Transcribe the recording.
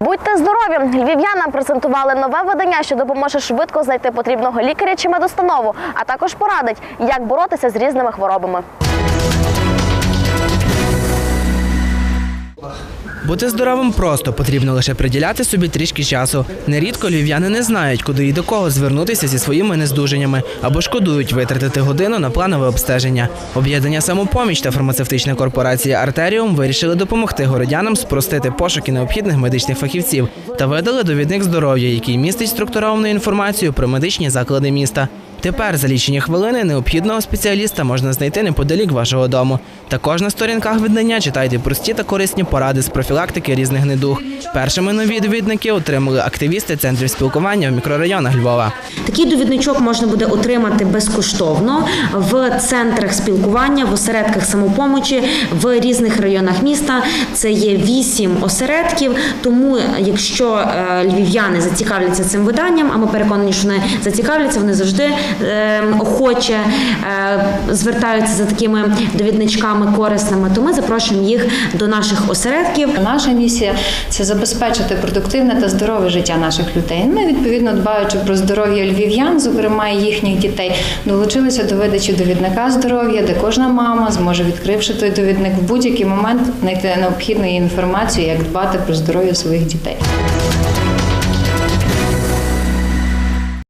Будьте здорові! Львів'янам презентували нове видання, що допоможе швидко знайти потрібного лікаря чи медустанову, а також порадить, як боротися з різними хворобами. Бути здоровим просто потрібно лише приділяти собі трішки часу. Нерідко львів'яни не знають, куди і до кого звернутися зі своїми нездужаннями або шкодують витратити годину на планове обстеження. Об'єднання самопоміч та фармацевтична корпорація Артеріум вирішили допомогти городянам спростити пошуки необхідних медичних фахівців та видали довідник здоров'я, який містить структуровану інформацію про медичні заклади міста. Тепер за лічені хвилини необхідного спеціаліста можна знайти неподалік вашого дому. Також на сторінках видання читайте прості та корисні поради з профілактики різних недуг. Першими нові довідники отримали активісти центрів спілкування в мікрорайонах Львова. Такий довідничок можна буде отримати безкоштовно в центрах спілкування, в осередках самопомочі в різних районах міста. Це є вісім осередків. Тому, якщо е, львів'яни зацікавляться цим виданням, а ми переконані, що вони зацікавляться, вони завжди охоче е, звертаються за такими довідничками корисними, то ми запрошуємо їх до наших осередків. Наша місія це забезпечити продуктивне та здорове життя наших людей. Ми відповідно дбаючи про здоров'я львів'ян, зокрема і їхніх дітей, долучилися до видачі довідника здоров'я, де кожна мама зможе, відкривши той довідник, в будь-який момент знайти необхідну інформацію, як дбати про здоров'я своїх дітей.